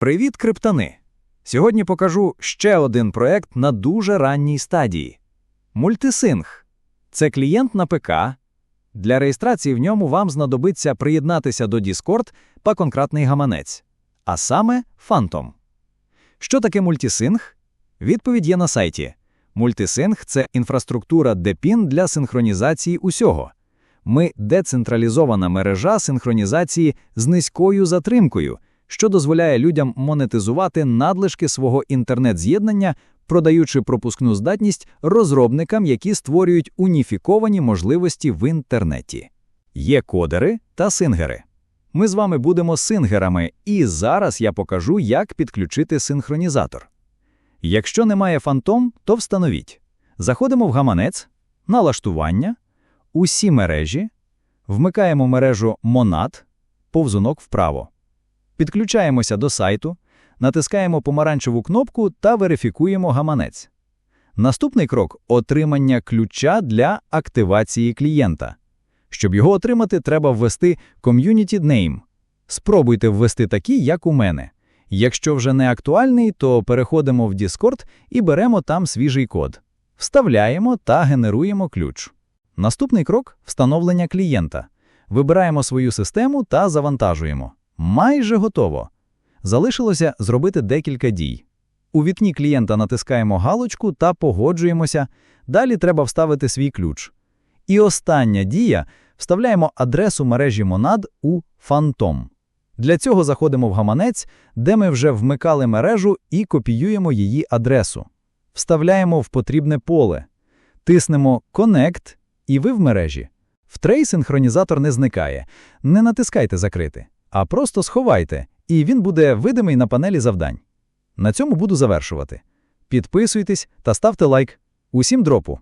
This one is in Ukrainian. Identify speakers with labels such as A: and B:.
A: Привіт, криптани! Сьогодні покажу ще один проект на дуже ранній стадії. Мультисинг. Це клієнт на ПК. Для реєстрації в ньому вам знадобиться приєднатися до Discord по конкретний гаманець, а саме Phantom. Що таке мультисинг? Відповідь є на сайті. Мультисинг це інфраструктура DePIN для синхронізації усього. Ми децентралізована мережа синхронізації з низькою затримкою що дозволяє людям монетизувати надлишки свого інтернет-з'єднання, продаючи пропускну здатність розробникам, які створюють уніфіковані можливості в інтернеті. Є кодери та сингери. Ми з вами будемо сингерами, і зараз я покажу, як підключити синхронізатор. Якщо немає фантом, то встановіть. Заходимо в гаманець, налаштування, усі мережі, вмикаємо мережу Монад, повзунок вправо. Підключаємося до сайту, натискаємо помаранчеву кнопку та верифікуємо гаманець. Наступний крок отримання ключа для активації клієнта. Щоб його отримати, треба ввести Community Name. Спробуйте ввести такий, як у мене. Якщо вже не актуальний, то переходимо в Discord і беремо там свіжий код. Вставляємо та генеруємо ключ. Наступний крок встановлення клієнта. Вибираємо свою систему та завантажуємо. Майже готово. Залишилося зробити декілька дій. У вікні клієнта натискаємо галочку та погоджуємося. Далі треба вставити свій ключ. І остання дія вставляємо адресу мережі Монад у Phantom. Для цього заходимо в гаманець, де ми вже вмикали мережу і копіюємо її адресу. Вставляємо в потрібне поле, тиснемо Connect, і ви в мережі. В трей синхронізатор не зникає. Не натискайте закрити а просто сховайте, і він буде видимий на панелі завдань. На цьому буду завершувати. Підписуйтесь та ставте лайк. Усім дропу!